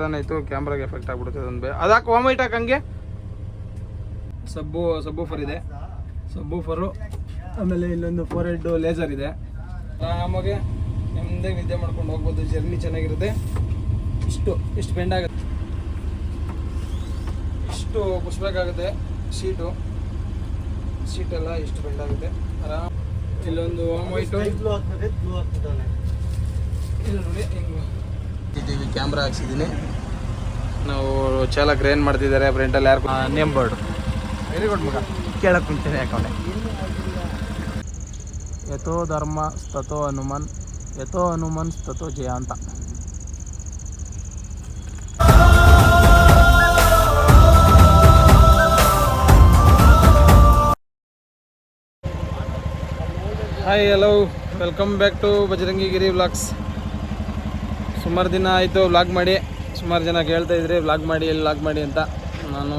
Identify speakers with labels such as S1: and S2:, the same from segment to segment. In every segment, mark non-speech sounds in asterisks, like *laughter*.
S1: ಥರನೇ ಇತ್ತು ಕ್ಯಾಮ್ರಾಗೆ ಎಫೆಕ್ಟ್ ಆಗ್ಬಿಡುತ್ತೆ ಅದೊಂದು ಬೇ ಅದಾಕು ವಾಮೈಟ್ ಹಾಕಿ ಹಂಗೆ. ಸಬ್ಬು ಫರ್ ಇದೆ. ಸಬ್ಬೂಫರು. ಆಮೇಲೆ ಇಲ್ಲೊಂದು ಫೋರ್ ಹೆಡ್ ಲೇಸರ್ ಇದೆ. ಆರಾಮಾಗೆ ನಿಮ್ಮದೇ ನಿದ್ದೆ ಮಾಡ್ಕೊಂಡು ಹೋಗ್ಬೋದು. ಜರ್ನಿ ಚೆನ್ನಾಗಿರುತ್ತೆ. ಇಷ್ಟು ಇಷ್ಟು ಬೆಂಡ್ ಆಗುತ್ತೆ. ಇಷ್ಟು ಕುಸ್ಬೇಕಾಗುತ್ತೆ ಸೀಟು ಸೀಟೆಲ್ಲ ಇಷ್ಟು ಬೆಂಡ್ ಆಗುತ್ತೆ. ಆರಾಮ್ ಇಲ್ಲೊಂದು ವೈಟು ಇಲ್ಲ ನೋಡಿ ಟಿ ವಿ ಕ್ಯಾಮ್ರಾ ಹಾಕ್ಸಿದ್ದೀನಿ. ನಾವು ಚಾಲಕರು ಏನು ಮಾಡ್ತಿದ್ದಾರೆ ಫ್ರೆಂಟಲ್ಲಿ ಯಾರು ನೇಮ್ ಬೋರ್ಡ್ ವೆರಿ ಗುಡ್ ಮಗ. ಕೇಳಕ್ಕೆ ಮುಂಚೆನೆ ಹಾಕೊಂಡೆ ಯಥೋ ಧರ್ಮ ಸ್ತತೋ ಹನುಮನ್ ಯಥೋ ಹನುಮನ್ ಸ್ತತೋ ಜಯ ಅಂತ. Hi hello welcome back to Bajrangi Giri vlogs ಸುಮಾರು ದಿನ ಆಯಿತು ವ್ಲಾಗ್ ಮಾಡಿ. ಸುಮಾರು ಜನ ಕೇಳ್ತಾ ಇದ್ರಿ ವ್ಲಾಗ್ ಮಾಡಿ, ಎಲ್ಲಿ ವ್ಲಾಗ್ ಮಾಡಿ ಅಂತ. ನಾನು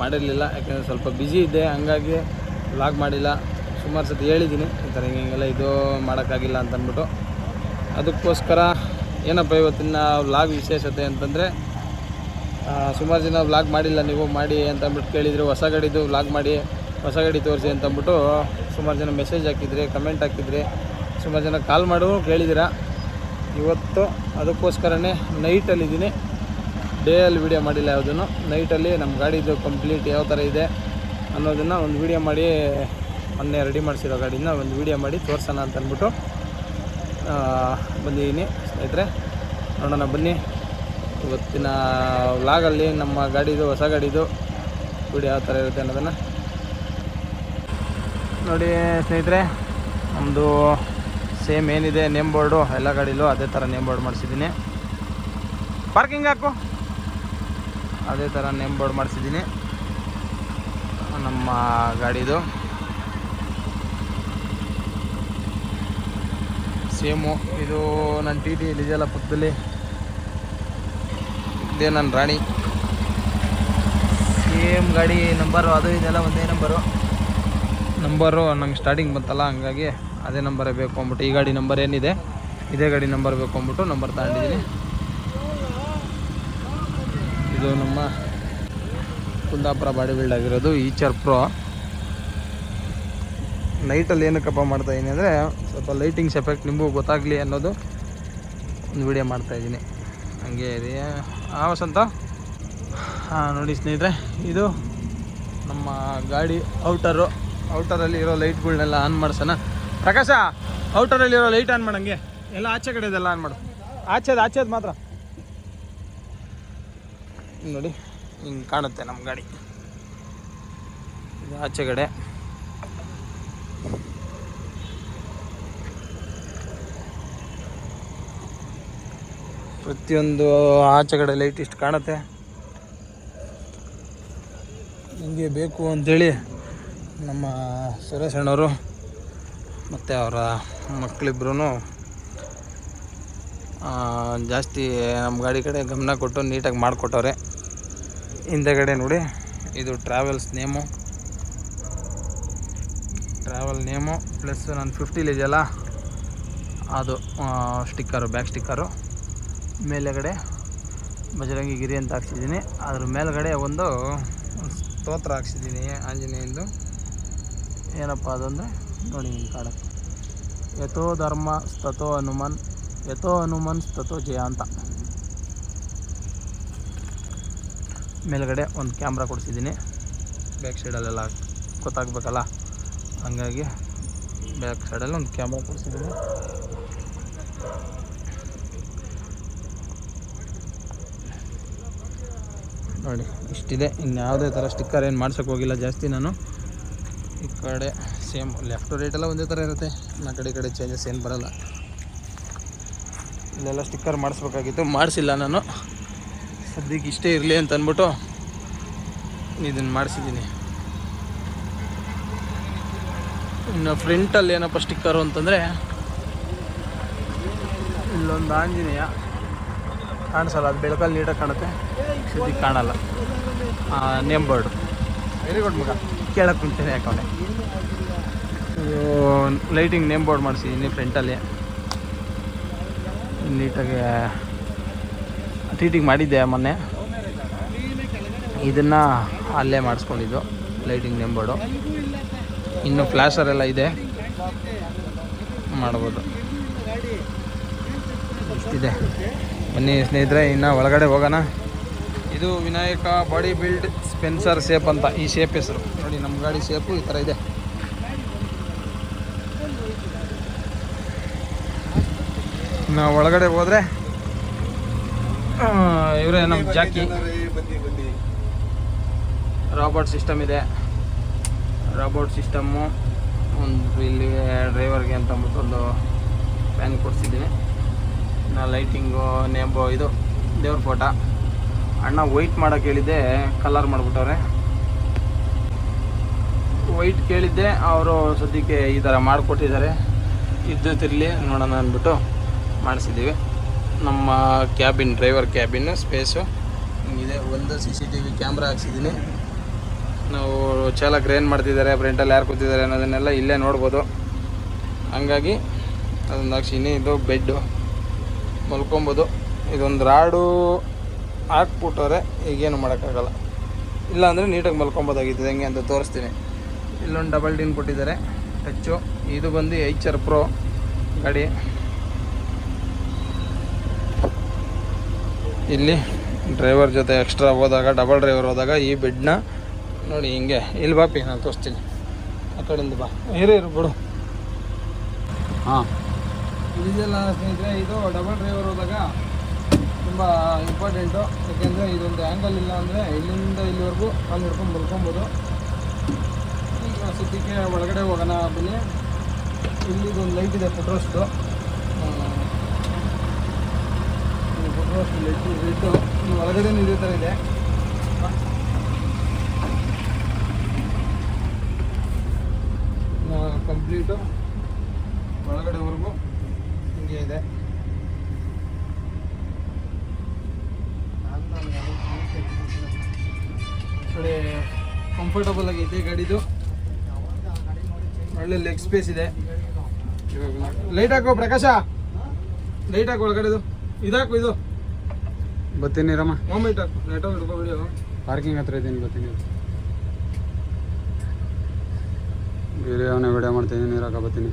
S1: ಮಾಡಿರಲಿಲ್ಲ, ಯಾಕೆಂದರೆ ಸ್ವಲ್ಪ ಬ್ಯುಸಿ ಇದ್ದೆ, ಹಂಗಾಗಿ ವ್ಲಾಗ್ ಮಾಡಿಲ್ಲ. ಸುಮಾರು ಸತಿ ಹೇಳಿದ್ದೀನಿ ಈ ಥರ ಹಿಂಗೆ ಹಿಂಗೆಲ್ಲ ಇದು ಮಾಡೋಕ್ಕಾಗಿಲ್ಲ ಅಂತ ಅಂದ್ಬಿಟ್ಟು ಅದಕ್ಕೋಸ್ಕರ ಏನಪ್ಪ ಇವತ್ತಿನ ವ್ಲಾಗ್ ವಿಶೇಷತೆ ಅಂತಂದರೆ ಸುಮಾರು ಜನ ವ್ಲಾಗ್ ಮಾಡಿಲ್ಲ, ನೀವು ಮಾಡಿ ಅಂತ ಅಂದ್ಬಿಟ್ಟು ಕೇಳಿದ್ರು ಹೊಸ ಗಾಡಿದು ವ್ಲಾಗ್ ಮಾಡಿ ಹೊಸ ಗಾಡಿ ತೋರಿಸಿ ಅಂತಂದ್ಬಿಟ್ಟು ಸುಮಾರು ಜನ ಮೆಸೇಜ್ ಹಾಕಿದ್ರಿ ಕಮೆಂಟ್ ಹಾಕಿದ್ರಿ. ಸುಮಾರು ಜನ ಕಾಲ್ ಮಾಡು ಕೇಳಿದ್ದೀರಾ ಇವತ್ತು ಅದಕ್ಕೋಸ್ಕರನೇ ನೈಟಲ್ಲಿದ್ದೀನಿ. ಡೇಯಲ್ಲಿ ವೀಡಿಯೋ ಮಾಡಿಲ್ಲ ಯಾವುದನ್ನು. ನೈಟಲ್ಲಿ ನಮ್ಮ ಗಾಡಿದು ಕಂಪ್ಲೀಟ್ ಯಾವ ಥರ ಇದೆ ಅನ್ನೋದನ್ನು ಒಂದು ವೀಡಿಯೋ ಮಾಡಿ ಮೊನ್ನೆ ರೆಡಿ ಮಾಡಿಸಿರೋ ಗಾಡಿನ ಒಂದು ವೀಡಿಯೋ ಮಾಡಿ ತೋರಿಸೋಣ ಅಂತ ಅಂದ್ಬಿಟ್ಟು ಬಂದಿದ್ದೀನಿ. ಸ್ನೇಹಿತರೆ, ನೋಡೋಣ, ಬನ್ನಿ. ಇವತ್ತಿನ ವ್ಲಾಗಲ್ಲಿ ನಮ್ಮ ಗಾಡಿದು, ಹೊಸ ಗಾಡಿದು ವೀಡಿಯೋ ಯಾವ ಥರ ಇರುತ್ತೆ ಅನ್ನೋದನ್ನು. ನೋಡಿ ಸ್ನೇಹಿತರೆ ನಮ್ಮದು ಸೇಮ್ ಏನಿದೆ, ನೇಮ್ ಬೋರ್ಡು, ಎಲ್ಲ ಗಾಡಿಲೂ ಅದೇ ಥರ ನೇಮ್ ಬೋರ್ಡ್ ಮಾಡಿಸಿದ್ದೀನಿ. ಪಾರ್ಕಿಂಗ್ ಹಾಕು. ಅದೇ ಥರ ನೇಮ್ ಬೋರ್ಡ್ ಮಾಡಿಸಿದ್ದೀನಿ. ನಮ್ಮ ಗಾಡಿದು. ಸೇಮು, ಇದು ನನ್ನ ಟಿ ಟಿ ಇಲ್ಲಿದೆಯಲ್ಲ ಪಕ್ಕದಲ್ಲಿ. ಇದೇ ನನ್ನ ರಾಣಿ. ಸೇಮ್ ಗಾಡಿ ನಂಬರು, ಅದು ಇದೆಲ್ಲ ಒಂದೇ ನಂಬರು. ನಂಬರು ನಮ್ಗೆ ಸ್ಟಾರ್ಟಿಂಗ್ ಬಂತಲ್ಲ, ಹಂಗಾಗಿ ಅದೇ ನಂಬರೇ ಬೇಕು ಅಂದ್ಬಿಟ್ಟು ಈ ಗಾಡಿ ನಂಬರ್ ಏನಿದೆ, ಇದೇ ಗಾಡಿ ನಂಬರ್ ಬೇಕು ಅಂದ್ಬಿಟ್ಟು ನಂಬರ್ ತಗೊಂಡಿದ್ದೀನಿ. ಇದು ನಮ್ಮ ಕುಂದಾಪುರ ಬಾಡಿ ಬಿಲ್ಡ್ ಆಗಿರೋದು ಈಚರ್ ಪ್ರೋ. ನೈಟಲ್ಲಿ ಏನಕ್ಕಪ್ಪ ಮಾಡ್ತಾಯಿದ್ದೀನಿ ಅಂದರೆ ಸ್ವಲ್ಪ ಲೈಟಿಂಗ್ಸ್ ಎಫೆಕ್ಟ್ ನಿಮಗೂ ಗೊತ್ತಾಗಲಿ ಅನ್ನೋದು ಒಂದು ವಿಡಿಯೋ ಮಾಡ್ತಾಯಿದ್ದೀನಿ ಹಂಗೆ ಇದೆ. ಆ, ವಸಂತ? ಹಾಂ ನೋಡಿ ಸ್ನೇಹಿತರೆ, ಇದು ನಮ್ಮ ಗಾಡಿ ಔಟರು ಔಟರಲ್ಲಿ ಇರೋ ಲೈಟ್ಗಳನ್ನೆಲ್ಲ ಆನ್ ಮಾಡ್ಸೋಣ. ಪ್ರಕಾಶ ಔಟರಲ್ಲಿ ಇರೋ ಲೈಟ್ ಆನ್ ಮಾಡಂಗೆ. ಎಲ್ಲ ಆಚೆ ಕಡೆ ಇದೆಲ್ಲ ಆನ್ ಮಾಡು. ಆಚೆದು ಆಚೆದು ಮಾತ್ರ. ನೋಡಿ, ಹಿಂಗೆ ಕಾಣುತ್ತೆ ನಮ್ಮ ಗಾಡಿ. ಇದು ಆಚೆ ಕಡೆ. ಪ್ರತಿಯೊಂದು ಆಚೆ ಕಡೆ ಲೈಟ್ ಇಷ್ಟು ಕಾಣುತ್ತೆ. ಹಿಂಗೆ ಬೇಕು ಅಂಥೇಳಿ ನಮ್ಮ ಸುರೇಶ್ ಅಣ್ಣವರು ಮತ್ತು ಅವರ ಮಕ್ಕಳಿಬ್ರು ಜಾಸ್ತಿ ನಮ್ಮ ಗಾಡಿ ಕಡೆ ಗಮನ ಕೊಟ್ಟು ನೀಟಾಗಿ ಮಾಡಿಕೊಟ್ಟವ್ರೆ. ಹಿಂದೆಗಡೆ ನೋಡಿ, ಇದು travels name. Travel name, plus ನಾನು ಫಿಫ್ಟೀಲಿ ಇದೆಯಲ್ಲ ಅದು ಸ್ಟಿಕ್ಕರು, ಬ್ಯಾಕ್ ಸ್ಟಿಕ್ಕರು. ಮೇಲೆಗಡೆ ಬಜರಂಗಿ ಗಿರಿ ಅಂತ ಹಾಕ್ಸಿದ್ದೀನಿ. ಅದ್ರ ಮೇಲ್ಗಡೆ ಒಂದು ಸ್ತೋತ್ರ ಹಾಕ್ಸಿದ್ದೀನಿ ಆಂಜನೇಯಂದು. ಏನಪ್ಪ ಅದೊಂದು ನೋಡಿ ಹಿಂಗೆ ಕಾಣುತ್ತೆ ಯಥೋ ಧರ್ಮ ಸ್ತತೋ ಹನುಮನ್, ಯಥೋ ಹನುಮನ್ ಸ್ತತೋ ಜಯ ಅಂತ. ಮೇಲ್ಗಡೆ ಒಂದು ಕ್ಯಾಮ್ರಾ ಕೊಡಿಸಿದ್ದೀನಿ. ಬ್ಯಾಕ್ ಸೈಡಲ್ಲೆಲ್ಲ ಗೊತ್ತಾಗಬೇಕಲ್ಲ? ಹಂಗಾಗಿ ಬ್ಯಾಕ್ ಸೈಡಲ್ಲಿ ಒಂದು ಕ್ಯಾಮ್ರಾ ಕೊಡಿಸಿದ್ದೀನಿ. ನೋಡಿ, ಇಷ್ಟಿದೆ. ಇನ್ನು ಯಾವುದೇ ಥರ ಸ್ಟಿಕ್ಕರ್ ಏನು ಮಾಡ್ಸೋಕೆ ಹೋಗಿಲ್ಲ ಜಾಸ್ತಿ ನಾನು. ಈ ಕಡೆ ಸೇಮ್ ಲೆಫ್ಟ್ ರೈಟ್ ಎಲ್ಲ ಒಂದೇ ಥರ ಇರುತ್ತೆ. ನಾ ಕಡೆ ಈ ಕಡೆ ಚೇಂಜಸ್ ಏನು ಬರಲ್ಲ. ಇಲ್ಲೆಲ್ಲ ಸ್ಟಿಕ್ಕರ್ ಮಾಡಿಸ್ಬೇಕಾಗಿತ್ತು. ಮಾಡಿಸಿಲ್ಲ ನಾನು. ಸದ್ಯಕ್ಕೆ ಇಷ್ಟೇ ಇರಲಿ ಅಂತ ಅಂದ್ಬಿಟ್ಟು ಇದನ್ನು ಮಾಡಿಸಿದ್ದೀನಿ. ಇನ್ನು ಫ್ರಂಟಲ್ಲಿ ಏನಪ್ಪ ಸ್ಟಿಕ್ಕರು ಅಂತಂದರೆ ಇಲ್ಲೊಂದು ಆಂಜನೇಯ ಕಾಣಿಸಲ್ಲ ಅದು ಬೆಳಕಲ್ಲಿ ನೀಟಾಗಿ ಕಾಣುತ್ತೆ. ಸದ್ಯಕ್ಕೆ ಕಾಣಲ್ಲ. ನೇಮ್ ಬೋರ್ಡು ವೆರಿ ಗುಡ್ ಮಗ. ಕೇಳಕ್ಕೆ ಮುಂಚೆನೇ ಯಾಕೆ ಇದು ಲೈಟಿಂಗ್ ನೇಮ್ ಬೋರ್ಡ್ ಮಾಡಿಸಿದ್ದೀನಿ ಫ್ರಂಟಲ್ಲಿ ನೀಟಾಗಿ ಟ್ರೀಟಿಂಗ್ ಟಿಗೆ ಮಾಡಿದ್ದೆ ಮೊನ್ನೆ. ಇದನ್ನು ಅಲ್ಲೇ ಮಾಡಿಸ್ಕೊಂಡಿದ್ದು ಲೈಟಿಂಗ್ ನೇಮ್ ಬೋರ್ಡು ಇನ್ನು ಫ್ಲ್ಯಾಶರ್ ಎಲ್ಲ ಇದೆ. ಮಾಡ್ಬೋದು. ಇಷ್ಟಿದೆ. ಬನ್ನಿ ಸ್ನೇಹಿತರೆ, ಇನ್ನು ಒಳಗಡೆ ಹೋಗೋಣ. ಇದು Vinayaka body build Spencer shape ಅಂತ, ಈ ಶೇಪ್ ಹೆಸರು. ನೋಡಿ ನಮ್ಮ ಗಾಡಿ ಶೇಪು ಈ ಥರ ಇದೆ. ನಾವು ಒಳಗಡೆ ಹೋದ್ರೆ ಇವರೇ ನಮ್ಮ ಜಾಕಿ. ರಾಬೋಟ್ ಸಿಸ್ಟಮ್ ಇದೆ. ರಾಬೋಟ್ ಸಿಸ್ಟಮ್ಮು ಒಂದು ಇಲ್ಲಿ ಡ್ರೈವರ್ಗೆ ಅಂತ ಒಂದು ಪ್ಯಾನ್ ಕೊಡಿಸಿದ್ದೀನಿ. ನಾ ಲೈಟಿಂಗು ನೇಬು ಇದು ದೇವ್ರ ಫೋಟೋ ಅಣ್ಣ ವೈಟ್ ಮಾಡೋಕೆ ಹೇಳಿದ್ದೆ ಕಲರ್ ಮಾಡಿಬಿಟ್ಟವ್ರೆ. ವೈಟ್ ಕೇಳಿದ್ದೆ ಅವರು ಸದ್ಯಕ್ಕೆ ಈ ಥರ ಮಾಡಿಕೊಟ್ಟಿದ್ದಾರೆ. ಇದ್ದತಿರಲಿ ನೋಡೋಣ ಅಂದ್ಬಿಟ್ಟು. ಮಾಡಿಸಿದ್ದೀವಿ. ನಮ್ಮ ಕ್ಯಾಬಿನ್ ಡ್ರೈವರ್ ಕ್ಯಾಬಿನ್ ಸ್ಪೇಸು. ಇದೆ ಒಂದು C C T V camera ಹಾಕ್ಸಿದ್ದೀನಿ. ನಾವು ಚಾಲಕರು ಏನು ಮಾಡ್ತಿದ್ದಾರೆ ಫ್ರೆಂಟಲ್ಲಿ ಯಾರು ಕೂತಿದ್ದಾರೆ ಅನ್ನೋದನ್ನೆಲ್ಲ ಇಲ್ಲೇ ನೋಡ್ಬೋದು. ಹಂಗಾಗಿ ಅದೊಂದು ಹಾಕ್ಸಿನಿ ಇದು ಬೆಡ್ಡು ಮಲ್ಕೊಬೋದು. ಇದೊಂದು ರಾಡು ಹಾಕ್ಬಿಟ್ಟವ್ರೆ ಈಗೇನು ಮಾಡೋಕ್ಕಾಗಲ್ಲ. ಇಲ್ಲಾಂದರೆ ನೀಟಾಗಿ ಮಲ್ಕೊಬೋದಾಗಿತ್ತು ಹೆಂಗೆ ಅಂತ ತೋರಿಸ್ತೀನಿ. ಇಲ್ಲೊಂದು ಡಬಲ್ ಡಿನ್ ಕೊಟ್ಟಿದ್ದಾರೆ ಟಚ್ಚು. ಇದು ಬಂದು ಎಚ್ ಆರ್ ಪ್ರೋ ಗಾಡಿ. ಇಲ್ಲಿ ಡ್ರೈವರ್ ಜೊತೆ ಎಕ್ಸ್ಟ್ರಾ ಹೋದಾಗ ಡಬಲ್ ಡ್ರೈವರ್ ಹೋದಾಗ ಈ ಬೆಡ್ನ ನೋಡಿ ಹಿಂಗೆ. ಇಲ್ಲಿ ಬಾಪಿ ನಾನು ತೋರಿಸ್ತೀನಿ. ಆ ಕಡೆಯಿಂದ ಬಾ. ಇರು ಇರು, ಬಿಡು.
S2: ಹಾಂ.
S1: ಇದೆಲ್ಲ ಸ್ನೇಹಿತರೆ, ಇದು ಡಬಲ್ ಡ್ರೈವರ್ ಹೋದಾಗ ತುಂಬ ಇಂಪಾರ್ಟೆಂಟು ಯಾಕೆಂದರೆ ಇದೊಂದು ಆ್ಯಂಗಲ್ ಇಲ್ಲ ಅಂದರೆ ಇಲ್ಲಿಂದ ಇಲ್ಲಿವರೆಗೂ ಕಾಲು ಹಿಡ್ಕೊಂಡು ಬರ್ಕೊಬೋದು. ಈಗ ಸದ್ಯಕ್ಕೆ ಒಳಗಡೆ ಹೋಗೋಣ ಬನ್ನಿ. ಇಲ್ಲಿದೊಂದು ಲೈಟ್ ಇದೆ ಫುಟ್ರೋಸ್ದು ಒಳಗಡೆ ಇದೇ ಥರ ಇದೆ ಕಂಪ್ಲೀಟು ಒಳಗಡೆವರೆಗೂ ಹಿಂಗೆ ಇದೆ ಕಡೆ ಕಂಫರ್ಟಬಲ್ ಆಗೈತೆ ಗಾಡಿದು ಒಳ್ಳೆ ಲೆಗ್ ಸ್ಪೇಸ್ ಇದೆ ಲೈಟ್ ಹಾಕೋ ಪ್ರಕಾಶ. ಲೈಟ್ ಹಾಕೋ ಒಳಗಡೆದು. ಇದಾಕು ಇದು.
S2: ಬರ್ತೀನಿ ರಮ್ಮ ಪಾರ್ಕಿಂಗ್ ಹತ್ರ ಇದ್ದೀನಿ ಬರ್ತೀನಿ ಬೇರೆ ಅವನೇ ವಿಡಿಯೋ ಮಾಡ್ತೀನಿ ನೀರು ಹಾಕ ಬರ್ತೀನಿ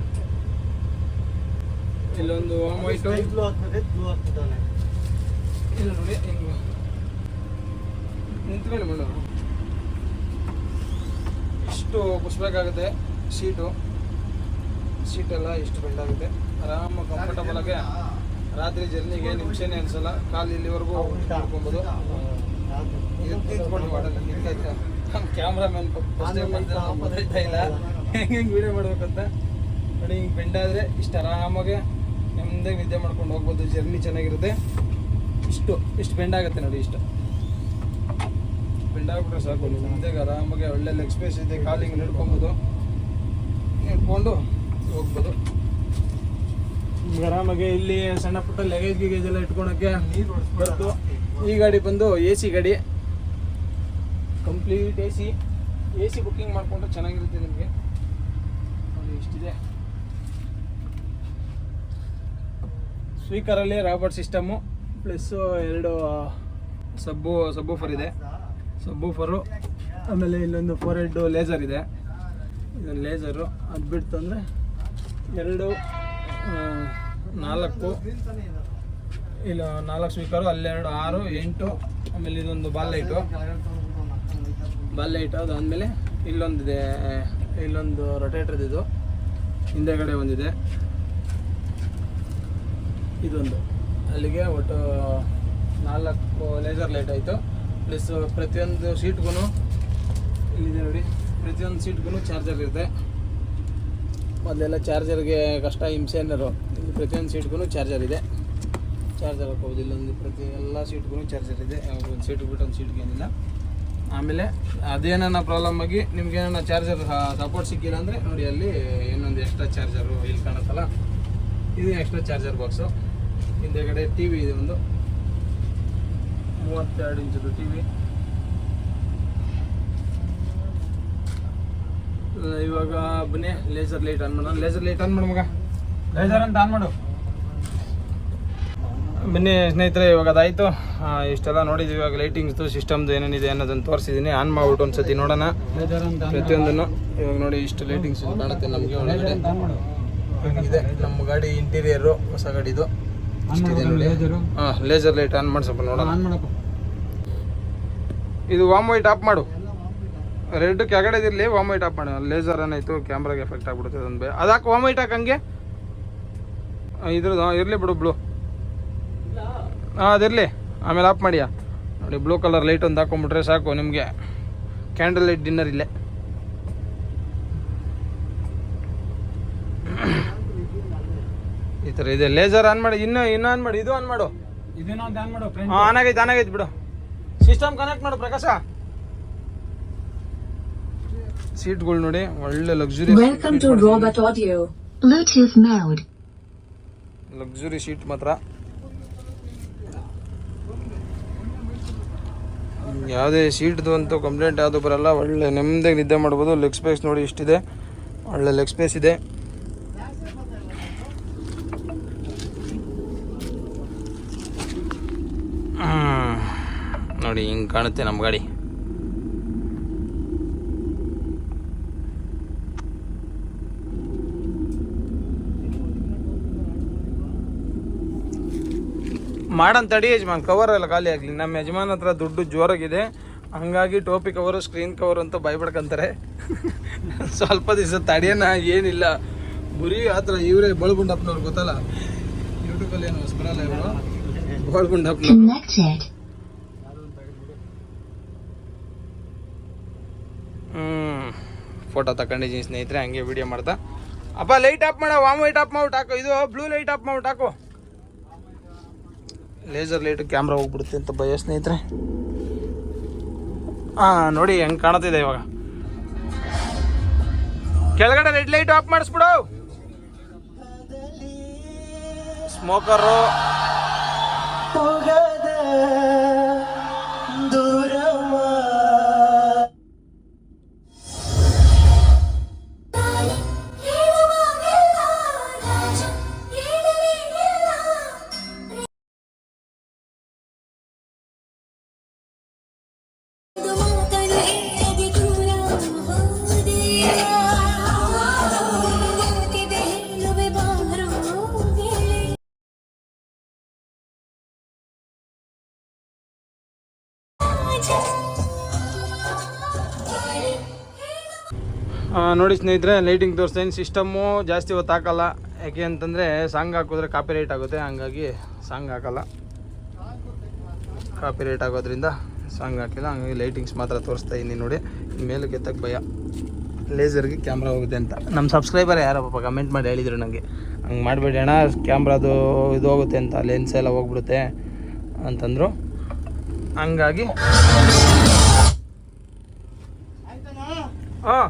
S1: ಇಲ್ಲೊಂದು ವಾಮ್ ವೈಟು ಇಲ್ಲ ನೋಡಿ ಹಿಂಗೆ ನಿಂತ್ಕೊಳ್ಳಿ ಮೇಡಮ್ ಇಷ್ಟು ಕುಸ್ಬೇಕಾಗುತ್ತೆ ಸೀಟು ಸೀಟೆಲ್ಲ ಇಷ್ಟು ಬೆಲ್ಟ್ ಆಗುತ್ತೆ. ಆರಾಮ ಕಂಫರ್ಟಬಲ್ ಆಗಿ. ರಾತ್ರಿ ಜರ್ನಿಗೆ ನಿಮಿಷನೇ ಅನ್ಸಲ್ಲ. ಕಾಲು ಇಲ್ಲಿವರೆಗೂ ಮಾಡ್ಕೊಬೋದು ಮಾಡಲ್ಲ ನಮ್ಮ ಕ್ಯಾಮ್ರಾಮನ್ ಗೊತ್ತಾಯ್ತಾ ಇಲ್ಲ. ಹೆಂಗೆ ಹೆಂಗೆ ವೀಡಿಯೋ ಮಾಡ್ಬೇಕಂತ. ನೋಡಿ, ಹಿಂಗೆ ಬೆಂಡ್ ಆದರೆ ಇಷ್ಟು ಆರಾಮಾಗೆ ನೆಮ್ಮದಿಯಾಗಿ ನಿದ್ದೆ ಮಾಡ್ಕೊಂಡು ಹೋಗ್ಬೋದು. ಜರ್ನಿ ಚೆನ್ನಾಗಿರುತ್ತೆ. ಇಷ್ಟು ಇಷ್ಟು ಬೆಂಡ್ ಆಗುತ್ತೆ ನೋಡಿ, ಇಷ್ಟು. ಬೆಂಡ್ ಆಗ್ಬಿಟ್ರೆ ಸಾಕು. ನೀವು ಆರಾಮಾಗೆ ಒಳ್ಳೆ ಲೆಗ್ ಸ್ಪೇಸ್ ಇದೆ. ಕಾಲಿಂಗ್ ನಡ್ಕೊಬೋದು ನಡ್ಕೊಂಡು ಹೋಗ್ಬೋದು. ಆರಾಮಾಗಿ ಇಲ್ಲಿ ಸಣ್ಣ ಪುಟ್ಟ ಲಗೇಜ್ ಗಿಗೇಜ್ ಎಲ್ಲ ಇಟ್ಕೊಳಕ್ಕೆ ಬರ್ತು ಈ ಗಾಡಿ ಬಂದು ಎ ಸಿ ಗಾಡಿ. Complete A C A C booking ಮಾಡಿಕೊಂಡ್ರೆ ಚೆನ್ನಾಗಿರುತ್ತೆ ನಿಮಗೆ. ನೋಡಿ ಇಷ್ಟಿದೆ ಸ್ಪೀಕರಲ್ಲಿ ರಾಬರ್ಟ್ ಸಿಸ್ಟಮು ಪ್ಲಸ್ಸು ಎರಡು ಸಬ್ಬು ಸಬ್ಬೂಫರ್ ಇದೆ. ಸಬ್ಬೂಫರು ಆಮೇಲೆ ಇಲ್ಲೊಂದು ಫೋರ್ ಹೆಡ್ ಲೇಸರ್ ಇದೆ ಲೇಸರು ಅದು ಬಿಡ್ತು ಅಂದರೆ ಎರಡು ನಾಲ್ಕು. ಇಲ್ಲ, ನಾಲ್ಕು ಸ್ಪೀಕರು ಅಲ್ಲೆರಡು ಆರು, ಎಂಟು. ಆಮೇಲೆ ಇದೊಂದು ಬಾಲ್ ಲೈಟು ಬಾಲ್ ಲೈಟ್ ಅದಾದಮೇಲೆ ಇಲ್ಲೊಂದಿದೆ, ಇಲ್ಲೊಂದು ರೊಟೇಟ್ರದ್ದು ಇದು. ಹಿಂದೆಗಡೆ ಒಂದಿದೆ. ಇದೊಂದು. ಅಲ್ಲಿಗೆ ಒಟ್ಟು ನಾಲ್ಕು ಲೇಸರ್ ಲೈಟ್ ಆಯಿತು. ಪ್ಲಸ್ ಪ್ರತಿಯೊಂದು ಸೀಟ್ಗೂ ಇಲ್ಲಿದೆ ನೋಡಿ, ಪ್ರತಿಯೊಂದು ಸೀಟ್ಗೂ ಚಾರ್ಜರ್ ಇರುತ್ತೆ ಮೊದಲೆಲ್ಲ ಚಾರ್ಜರ್ಗೆ ಕಷ್ಟ, ಹಿಂಸೆ ಅನ್ನೋರು ಇಲ್ಲಿ ಪ್ರತಿಯೊಂದು ಸೀಟ್ಗೂ ಚಾರ್ಜರ್ ಇದೆ. ಚಾರ್ಜರ್ ಹಾಕೋದು, ಇಲ್ಲೊಂದು ಪ್ರತಿ ಎಲ್ಲ ಸೀಟ್ಗೂ ಚಾರ್ಜರ್ ಇದೆ. ಒಂದು ಸೀಟ್ ಬಿಟ್ಟು ಒಂದು ಸೀಟ್ಗೆ ಏನಿಲ್ಲ. ಆಮೇಲೆ ಅದೇನೋ ಪ್ರಾಬ್ಲಮ್ ಆಗಿ ನಿಮ್ಗೆ ಏನನ್ನ ಚಾರ್ಜರ್ ಸಪೋರ್ಟ್ ಸಿಕ್ಕಿಲ್ಲ ಅಂದರೆ ನೋಡಿ ಅಲ್ಲಿ ಇನ್ನೊಂದು ಎಕ್ಸ್ಟ್ರಾ ಚಾರ್ಜರು ಇಲ್ಲಿ ಕಾಣುತ್ತಲ್ಲ? ಇದು ಎಕ್ಸ್ಟ್ರಾ ಚಾರ್ಜರ್ ಬಾಕ್ಸು ಹಿಂದೆಗಡೆ ಟಿ ವಿ ಇದೆ ಒಂದು. ಮೂವತ್ತೆರಡು ಇಂಚದು ಟಿ ವಿ ಇವಾಗ ಬನ್ನಿ ಲೇಸರ್ ಲೈಟ್ ಆನ್ ಮಾಡೋಣ. ಲೇಸರ್ ಲೈಟ್ ಆನ್ ಮಾಡು ಮಗ. ಲೇಸರ್ ಅಂತ ಆನ್ ಮಾಡು. ಬನ್ನಿ ಸ್ನೇಹಿತರೆ ಇವಾಗ ಅದಾಯಿತು ಇಷ್ಟೆಲ್ಲ ನೋಡಿದ್ವಿ. ಇವಾಗ ಲೈಟಿಂಗ್ಸ್ದು ಸಿಸ್ಟಮ್ದು ಏನೇನಿದೆ ಅನ್ನೋದನ್ನು ತೋರಿಸಿದ್ದೀನಿ ಆನ್ ಮಾಡ್ಬಿಟ್ಟು ಒಂದು ಸತಿ ನೋಡೋಣ ಪ್ರತಿಯೊಂದನ್ನು. ಇವಾಗ ನೋಡಿ ಇಷ್ಟು ಲೈಟಿಂಗ್ಸ್ ಕಾಣುತ್ತೆ ನಮಗೆ ಒಳಗಡೆ. ಇದೆ. ನಮ್ಮ ಗಾಡಿ ಇಂಟೀರಿಯರು ಹೊಸ ಗಾಡಿದು. ಇದು ನೋಡಿ. ಹಾಂ ಲೇಸರ್ ಲೈಟ್ ಆನ್ ಮಾಡಿ ಸ್ವಲ್ಪ ನೋಡೋಣ ಇದು ವಾಮ್ ವೈಟ್ ಆಫ್ ಮಾಡು. ರೆಡ್ ಕೆಳಗಡೆ ಇರಲಿ ವಾಮ್ ವೈಟ್ ಆಫ್ ಮಾಡಿ ಲೇಸರ್ ಏನಾಯ್ತು ಕ್ಯಾಮ್ರಾಗೆ ಎಫೆಕ್ಟ್ ಆಗ್ಬಿಡುತ್ತೆ ಅದೊಂದು ಬೇ ಅದಾಕೆ ವಾಮ್ ವೈಟ್ ಹಾಕಿ ಹಂಗೆ? ಆ, ಇದ್ರದ್ದು ಇರಲಿ ಬಿಡು ಬ್ಲೂ ಹಾಂ ಅದಿರಲಿ. ಆಮೇಲೆ ಆಫ್ ಮಾಡಿಯಾ? ನೋಡಿ ಬ್ಲೂ ಕಲರ್ ಲೈಟ್ ಒಂದು ಹಾಕೊಂಬಿಟ್ರೆ ಸಾಕು ನಿಮಗೆ. ಕ್ಯಾಂಡಲ್ ಲೈಟ್ ಡಿನ್ನರ್ ಇಲ್ಲೇ. ಈ ಥರ ಇದೆ. ಲೇಸರ್ ಆನ್ ಮಾಡಿ ಇನ್ನೂ ಇನ್ನೂ ಆನ್ ಮಾಡಿ ಇದು ಆನ್ ಮಾಡು. ಹಾಂ ಆನ್ ಆಗೈತೆ ಆನ್ ಆಗೈತೆ ಬಿಡು. ಸಿಸ್ಟಮ್ ಕನೆಕ್ಟ್ ಮಾಡು ಪ್ರಕಾಶ. ಸೀಟ್ಗಳು ನೋಡಿ ಒಳ್ಳೆ ಲಕ್ಸುರಿ
S3: ವೆಲ್ಕಮ್.
S1: ಲಕ್ಸುರಿ ಸೀಟ್ ಮಾತ್ರ. ಯಾವುದೇ ಸೀಟ್ದು ಅಂತೂ ಕಂಪ್ಲೇಂಟ್ ಯಾವುದು ಬರಲ್ಲ. ಒಳ್ಳೆ ನೆಮ್ಮದಿಯಾಗಿ ನಿದ್ದೆ ಮಾಡ್ಬೋದು. ಲೆಗ್ ಸ್ಪೇಸ್ ನೋಡಿ ಇಷ್ಟಿದೆ. ಒಳ್ಳೆ ಲೆಗ್ ಸ್ಪೇಸ್ ಇದೆ. ನೋಡಿ ಹಿಂಗೆ ಕಾಣುತ್ತೆ ನಮ್ಮ ಗಾಡಿ. ಮಾಡನ್ ತಡಿ ಯಜಮಾನ್ ಕವರ್ ಎಲ್ಲ ಖಾಲಿ ಆಗಲಿ. ನಮ್ಮ ಯಜಮಾನ್ ಹತ್ರ ದುಡ್ಡು ಜೋರಾಗಿದೆ. ಹಂಗಾಗಿ ಟೋಪಿ ಕವರು ಸ್ಕ್ರೀನ್ ಕವರ್ ಅಂತ ಭಯಪಡ್ಕೊಂತಾರೆ. *laughs* ಸ್ವಲ್ಪ ದಿವಸ ತಡಿಯೋಣ ಏನಿಲ್ಲ. ಬುರಿ ಆ ಥರ ಇವರೇ ಬಳಗುಂಡಪ್ಪನವ್ರು ಗೊತ್ತಲ್ಲ? ಯೂಟ್ಯೂಬಲ್ಲಿ ಏನು ಬರಲ್ಲ ಇವರು ಬಳಗುಂಡಪ್ಪನವ್ರು. ಹ್ಞೂ ಫೋಟೋ ತಗೊಂಡಿದ್ದೀನಿ ಸ್ನೇಹಿತರೆ ಹಂಗೆ ವಿಡಿಯೋ ಮಾಡ್ತಾ. ಅಪ್ಪ ಲೈಟ್ ಆಫ್ ಮಾಡ ವಾಮ್ ಲೈಟ್ ಆಫ್ ಮಾಡ್ಬಿಟ್ಟು ಹಾಕು. ಇದು ಬ್ಲೂ ಲೈಟ್ ಆಫ್ ಮಾಡ್ಬಿಟ್ಟು ಹಾಕು. ಲೇಸರ್ ಲೈಟ್ ಕ್ಯಾಮ್ರಾ ಹೋಗ್ಬಿಡುತ್ತೆ ಅಂತ ಭಯ ಸ್ನೇಹಿತರೆ. ಹಾಂ ನೋಡಿ ಹೆಂಗೆ ಕಾಣುತ್ತಿದೆ ಇವಾಗ. ಕೆಳಗಡೆ ರೆಡ್ ಲೈಟ್ ಆಫ್ ಮಾಡಿಸ್ಬಿಡು. ಸ್ಮೋಕರು. ನೋಡಿ ಸ್ನೇಹಿತರೆ ಲೈಟಿಂಗ್ ತೋರಿಸ್ತೇನೆ ಸಿಸ್ಟಮ್ಮು ಜಾಸ್ತಿ ಹೊತ್ತು ಹಾಕಲ್ಲ. ಯಾಕೆ ಅಂತಂದರೆ ಸಾಂಗ್ ಹಾಕಿದ್ರೆ ಕಾಪಿ ರೈಟ್ ಆಗುತ್ತೆ. ಹಂಗಾಗಿ ಸಾಂಗ್ ಹಾಕಲ್ಲ. ಕಾಪಿ ರೈಟ್ ಆಗೋದ್ರಿಂದ ಸಾಂಗ್ ಹಾಕಿಲ್ಲ. ಹಂಗಾಗಿ ಲೈಟಿಂಗ್ಸ್ ಮಾತ್ರ ತೋರಿಸ್ತಾ ಇದ್ದೀನಿ ನೋಡಿ. ಮೇಲೆ ಕೆತ್ತಕ್ಕೆ ಭಯ. ಲೇಸರ್ಗೆ ಕ್ಯಾಮ್ರಾ ಹೋಗುತ್ತೆ ಅಂತ. ನಮ್ಮ ಸಬ್ಸ್ಕ್ರೈಬರ್ ಯಾರಪ್ಪ ಪಾಪ ಕಮೆಂಟ್ ಮಾಡಿ ಹೇಳಿದರು ನನಗೆ ಹಂಗೆ ಮಾಡಬೇಡಿ ಅಣ್ಣ. ಕ್ಯಾಮ್ರಾದು ಇದು ಹೋಗುತ್ತೆ ಅಂತ. ಲೆನ್ಸ್ ಎಲ್ಲ ಹೋಗ್ಬಿಡುತ್ತೆ ಅಂತಂದರು. ಹಂಗಾಗಿ ಹಾಂ